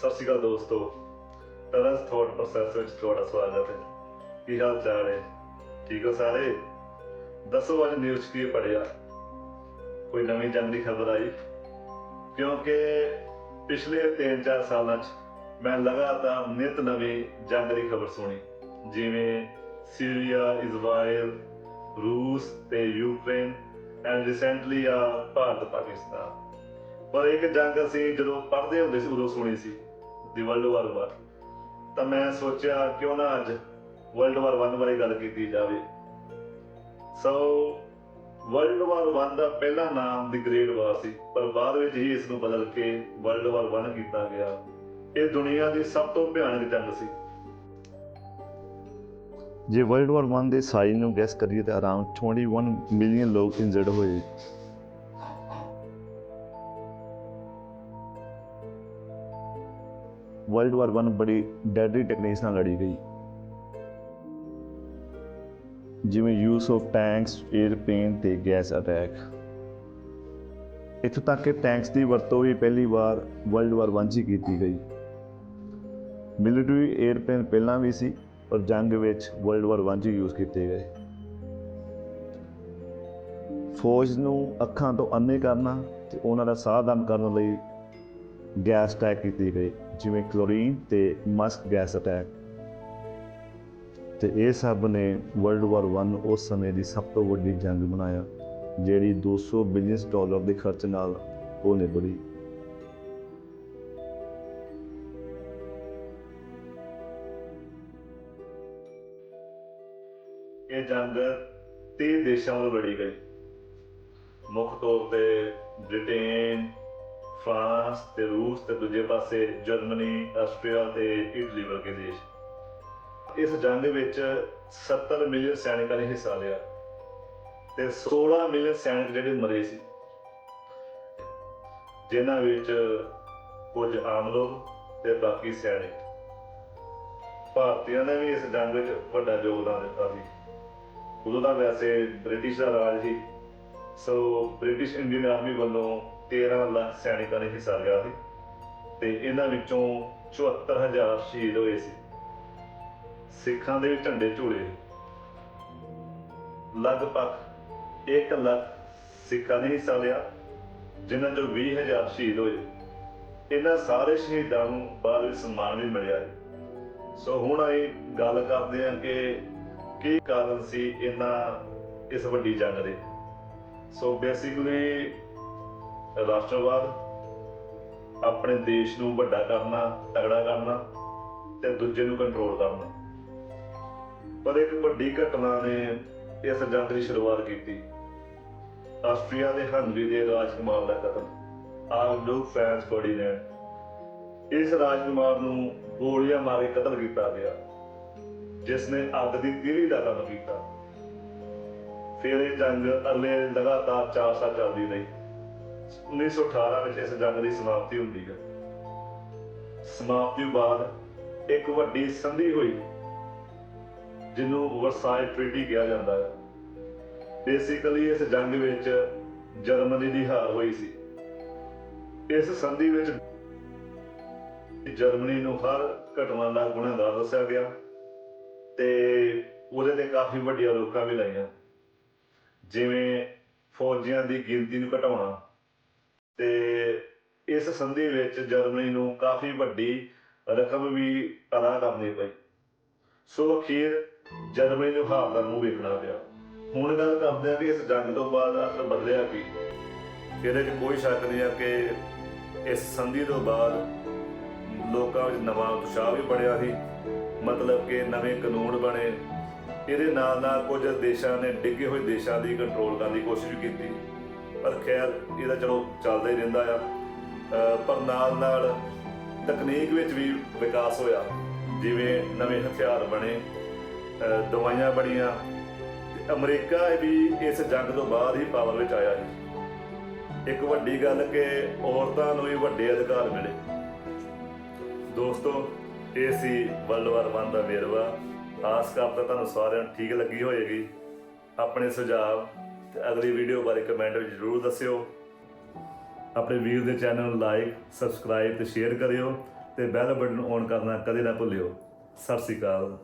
ਸਤਿ ਸ਼੍ਰੀ ਅਕਾਲ ਦੋਸਤੋ। ਤਰਸ ਥੋਟ ਪ੍ਰੋਸੈਸ ਵਿੱਚ ਤੁਹਾਡਾ ਸਵਾਗਤ ਹੈ। ਕੀ ਹਾਲ ਚਾਲ ਹੈ? ਠੀਕ ਹੋ ਸਾਰੇ? ਦੱਸੋ ਅੱਜ ਨਿਊਜ਼ ਕੀ ਪੜਿਆ ਕੋਈ ਨਵੀਂ ਜੰਗ ਦੀ ਖਬਰ ਆਈ? ਕਿਉਂਕਿ ਪਿਛਲੇ 3-4 ਸਾਲਾਂ 'ਚ ਮੈਂ ਲਗਾਤਾਰ ਨਿਤ ਨਵੀਂ ਜੰਗ ਦੀ ਖਬਰ ਸੁਣੀ। ਜਿਵੇਂ ਸੀਰੀਆ ਇਜ਼ਰਾਈਲ ਰੂਸ ਤੇ ਯੂਕਰੇਨ ਐਂਡ ਰੀਸੈਂਟਲੀ ਆ ਭਾਰਤ ਪਾਕਿਸਤਾਨ ਪਰ ਇੱਕ ਜੰਗ ਅਸੀਂ ਜਦੋਂ ਪੜ੍ਹਦੇ ਹੁੰਦੇ ਸੀ ਉਦੋਂ ਸੁਣੀ ਸੀ। ਦੀ ਵਰਲਡ ਵਾਰ ਵਾਰ ਤਾਂ ਮੈਂ ਸੋਚਿਆ ਕਿਉਂ ਨਾ ਅੱਜ ਵਰਲਡ ਵਾਰ 1 ਬਾਰੇ ਗੱਲ ਕੀਤੀ ਜਾਵੇ। ਸੋ ਵਰਲਡ ਵਾਰ 1 ਦਾ ਪਹਿਲਾ ਨਾਮ ਦੀ ਗ੍ਰੇਟ ਵਾਰ ਸੀ, ਪਰ ਬਾਅਦ ਵਿੱਚ ਹੀ ਇਸ ਨੂੰ ਬਦਲ ਕੇ ਵਰਲਡ ਵਾਰ 1 ਕੀਤਾ ਗਿਆ। ਇਹ ਦੁਨੀਆ ਦੀ ਸਭ ਤੋਂ ਭਿਆਨਕ ਜੰਗ ਸੀ। ਜੇ ਵਰਲਡ ਵਾਰ 1 ਦੇ ਸਾਈਜ਼ ਨੂੰ ਗੈਸ ਕਰੀਏ ਤਾਂ ਅਰਾਊਂਡ 21 ਮਿਲੀਅਨ ਲੋਕ ਇੰਜਰਡ ਹੋਏ। ਵਰਲਡ ਵਾਰ 1 ਬੜੀ ਡੈਡਲੀ ਟੈਕਨੀਕਸ ਨਾਲ ਲੜੀ ਗਈ। ਜਿਵੇਂ ਯੂਜ਼ ਆਫ ਟੈਂਕਸ 에ਅਰਪਲੇਨ ਤੇ ਗੈਸ ਅਟੈਕ ਇੱਥੋਂ ਤੱਕ ਕਿ ਟੈਂਕਸ ਦੀ ਵਰਤੋਂ ਵੀ ਪਹਿਲੀ ਵਾਰ ਵਰਲਡ ਵਾਰ 1 'ਚ ਹੀ ਕੀਤੀ ਗਈ। ਮਿਲਟਰੀ 에ਅਰਪਲੇਨ ਪਹਿਲਾਂ ਵੀ ਸੀ, ਪਰ ਜੰਗ ਵਿੱਚ ਵਰਲਡ ਵਾਰ 1 'ਚ ਯੂਜ਼ ਕੀਤੇ ਗਏ। ਫੌਜ ਨੂੰ ਅੱਖਾਂ ਤੋਂ ਅੰਨੇ ਕਰਨਾ ਤੇ ਉਹਨਾਂ ਦਾ ਸਾਹ ਕਰਨ ਲਈ ਗੈਸ ਅਟੈਕ ਕੀਤੀ ਗਈ, ਜਿਵੇਂ ਕਲੋਰੀਨ ਤੇ ਮਸਕ ਗੈਸ ਅਟੈਕ। ਤੇ ਇਹ ਸਭ ਨੇ ਵਰਲਡ ਵਾਰ 1 ਉਸ ਸਮੇਂ ਦੀ ਸਭ ਤੋਂ ਵੱਡੀ ਜੰਗ ਬਣਾਇਆ ਜਿਹੜੀ 200 ਬਿਲੀਅਨ ਡਾਲਰ ਦੇ ਖਰਚ ਨਾਲ ਉਹ ਨਿਬੜੀ। ਇਹ ਜੰਗ 30 ਦੇਸ਼ਾਂ ਵੱਲ ਲੜੀ ਗਈ। ਮੁੱਖ ਤੌਰ ਤੇ ਬ੍ਰਿਟੇਨ ਫਰਾਂਸ ਤੇ ਰੂਸ ਤੇ ਦੂਜੇ ਪਾਸੇ ਜਰਮਨੀ, ਆਸਟਰੀਆ ਤੇ ਇਟਲੀ ਵਰਗੇ ਦੇਸ਼। ਇਸ ਜੰਗ ਵਿੱਚ 70 ਮਿਲੀਅਨ ਸੈਨਿਕਾਂ ਨੇ ਹਿੱਸਾ ਲਿਆ ਤੇ 16 ਮਿਲੀਅਨ ਸੈਨਿਕ ਜਿਹੜੇ ਮਰੇ ਸੀ। ਜਿਨ੍ਹਾਂ ਵਿੱਚ ਕੁਝ ਆਮ ਲੋਕ ਤੇ ਬਾਕੀ ਸੈਨਿਕ। ਭਾਰਤੀਆਂ ਨੇ ਵੀ ਇਸ ਜੰਗ ਵਿੱਚ ਵੱਡਾ ਯੋਗਦਾਨ ਦਿੱਤਾ ਸੀ। ਉਦੋਂ ਤਾਂ ਵੈਸੇ ਬ੍ਰਿਟਿਸ਼ ਦਾ ਰਾਜ ਸੀ, ਸੋ ਬ੍ਰਿਟਿਸ਼ ਇੰਡੀਅਨ ਆਰਮੀ ਵੱਲੋਂ 13 ਲੱਖ ਸੈਨਿਕਾਂ ਨੇ ਹਿੱਸਾ ਲਿਆ ਸੀ ਤੇ ਇਹਨਾਂ ਵਿੱਚੋਂ 74000 ਸ਼ਹੀਦ ਹੋਏ ਸੀ। ਸਿੱਖਾਂ ਦੇ ਝੰਡੇ ਝੂਲੇ। ਲਗਭਗ 1 ਲੱਖ ਸਿੱਖਾਂ ਨੇ ਹਿੱਸਾ ਲਿਆ, ਜਿਨ੍ਹਾਂ ਚੋਂ 20000 ਸ਼ਹੀਦ ਹੋਏ। ਇਹਨਾਂ ਸਾਰੇ ਸ਼ਹੀਦਾਂ ਨੂੰ ਬਾਅਦ ਵਿੱਚ ਸਨਮਾਨ ਵੀ ਮਿਲਿਆ ਸੋ ਹੁਣ ਅਸੀਂ ਗੱਲ ਕਰਦੇ ਹਾਂ ਕਿ ਕੀ ਕਾਰਨ ਸੀ ਇਹਨਾਂ ਇਸ ਵੱਡੀ ਜੰਗ ਦੇ। ਸੋ ਬੇਸਿਕਲੀ ਰਾਸ਼ਟਰਵਾਦ ਆਪਣੇ ਦੇਸ਼ ਨੂੰ ਵੱਡਾ ਕਰਨਾ ਤਗੜਾ ਕਰਨਾ ਤੇ ਦੂਜੇ ਨੂੰ ਕੰਟਰੋਲ ਕਰਨਾ। ਪਰ ਇੱਕ ਵੱਡੀ ਘਟਨਾ ਨੇ ਇਸ ਜੰਗ ਦੀ ਸ਼ੁਰੂਆਤ ਕੀਤੀ। ਆਸਟਰੀਆ ਦੇ ਹੰਗਰੀ ਦੇ ਰਾਜਕੁਮਾਰ ਦਾ ਕਤਲ। ਆਰਲੂਕ ਫ੍ਰਾਂਸ ਫਰਡੀਨੈਂਡ ਇਸ ਰਾਜਕੁਮਾਰ ਨੂੰ ਗੋਲੀਆਂ ਮਾਰ ਕੇ ਕਤਲ ਕੀਤਾ ਗਿਆ। ਜਿਸ ਨੇ ਅੱਗ ਦੀ ਤੀਲੀ ਦਾ ਕੰਮ ਕੀਤਾ। ਫਿਰ ਇਹ ਜੰਗ ਅਗਲੇ ਲਗਾਤਾਰ 4 ਸਾਲ ਚੱਲਦੀ ਰਹੀ। 1918 ਵਿੱਚ ਇਸ ਜੰਗ ਦੀ ਸਮਾਪਤੀ ਹੁੰਦੀ ਹੈ। ਸਮਾਪਤੀ ਬਾਅਦ ਇੱਕ ਵੱਡੀ ਸੰਧੀ ਹੋਈ, ਜਿਹਨੂੰ ਵਰਸਾਈ ਟ੍ਰੀਟੀ ਕਿਹਾ ਜਾਂਦਾ ਹੈ। ਬੇਸਿਕਲੀ ਇਸ ਜੰਗ ਵਿੱਚ ਜਰਮਨੀ ਦੀ ਹਾਰ ਹੋਈ ਸੀ। ਇਸ ਸੰਧੀ ਵਿੱਚ ਜਰਮਨੀ ਨੂੰ ਹਰ ਘਟਨਾ ਦਾ ਗੁਨਾਹਗਾਰ ਦੱਸਿਆ ਗਿਆ ਤੇ ਉਹਦੇ ਤੇ ਕਾਫੀ ਵੱਡੀਆਂ ਰੋਕਾਂ ਵੀ ਲਾਈਆਂ। ਜਿਵੇਂ ਫੌਜੀਆਂ ਦੀ ਗਿਣਤੀ ਨੂੰ ਘਟਾਉਣਾ ਤੇ ਇਸ ਸੰਧੀ ਵਿੱਚ ਜਰਮਨੀ ਨੂੰ ਕਾਫੀ ਵੱਡੀ ਰਕਮ ਵੀ ਅਦਾ ਕਰਨੀ ਪਈ। ਸੋ ਅਖੀਰ ਜਰਮਨੀ ਨੂੰ ਹਾਰ ਦਾ ਮੂੰਹ ਵੇਖਣਾ ਪਿਆ। ਹੁਣ ਗੱਲ ਕਰਦੇ ਹਾਂ ਕਿ ਇਸ ਜੰਗ ਤੋਂ ਬਾਅਦ ਅਸਲ ਬਦਲਿਆ ਕੀ। ਇਹਦੇ 'ਚ ਕੋਈ ਸ਼ੱਕ ਨਹੀਂ ਆ ਕਿ ਇਸ ਸੰਧੀ ਤੋਂ ਬਾਅਦ ਲੋਕਾਂ ਵਿੱਚ ਨਵਾਂ ਉਤਸ਼ਾਹ ਵੀ ਬੜਿਆ ਸੀ। ਮਤਲਬ ਕਿ ਨਵੇਂ ਕਾਨੂੰਨ ਬਣੇ। ਇਹਦੇ ਨਾਲ ਨਾਲ ਕੁਝ ਦੇਸ਼ਾਂ ਨੇ ਡਿੱਗੇ ਹੋਏ ਦੇਸ਼ਾਂ ਦੀ ਕੰਟਰੋਲ ਕਰਨ ਦੀ ਕੋਸ਼ਿਸ਼ ਵੀ ਕੀਤੀ। ਪਰ ਖੈਰ, ਇਹਦਾ ਚਲੋ ਚੱਲਦਾ ਹੀ ਰਹਿੰਦਾ ਆ। ਪਰ ਨਾਲ ਨਾਲ ਤਕਨੀਕ ਵਿੱਚ ਵੀ ਵਿਕਾਸ ਹੋਇਆ। ਜਿਵੇਂ ਨਵੇਂ ਹਥਿਆਰ ਬਣੇ ਦਵਾਈਆਂ ਬਣੀਆਂ। ਅਮਰੀਕਾ ਵੀ ਇਸ ਜੰਗ ਤੋਂ ਬਾਅਦ ਹੀ ਪਾਵਰ ਵਿੱਚ ਆਇਆ ਸੀ। ਇੱਕ ਵੱਡੀ ਗੱਲ ਕਿ ਔਰਤਾਂ ਨੂੰ ਵੀ ਵੱਡੇ ਅਧਿਕਾਰ ਮਿਲੇ। ਦੋਸਤੋ, ਇਹ ਸੀ ਵਰਲਡ ਵਾਰ 1 ਦਾ ਵੇਰਵਾ। ਆਸ ਕਰਦਾ ਤੁਹਾਨੂੰ ਸਾਰਿਆਂ ਨੂੰ ਠੀਕ ਲੱਗੀ ਹੋਏਗੀ। ਆਪਣੇ ਸੁਝਾਅ ਤੇ ਅਗਲੀ ਵੀਡੀਓ ਬਾਰੇ ਕਮੈਂਟ ਵਿੱਚ ਜ਼ਰੂਰ ਦੱਸਿਓ। ਆਪਣੇ ਵੀਰ ਦੇ ਚੈਨਲ ਨੂੰ ਲਾਈਕ ਸਬਸਕ੍ਰਾਈਬ ਤੇ ਸ਼ੇਅਰ ਕਰਿਓ ਤੇ ਬੈਲ ਬਟਨ ਔਨ ਕਰਨਾ ਕਦੇ ਨਾ ਭੁੱਲਿਓ। ਸਤਿ ਸ੍ਰੀ ਅਕਾਲ।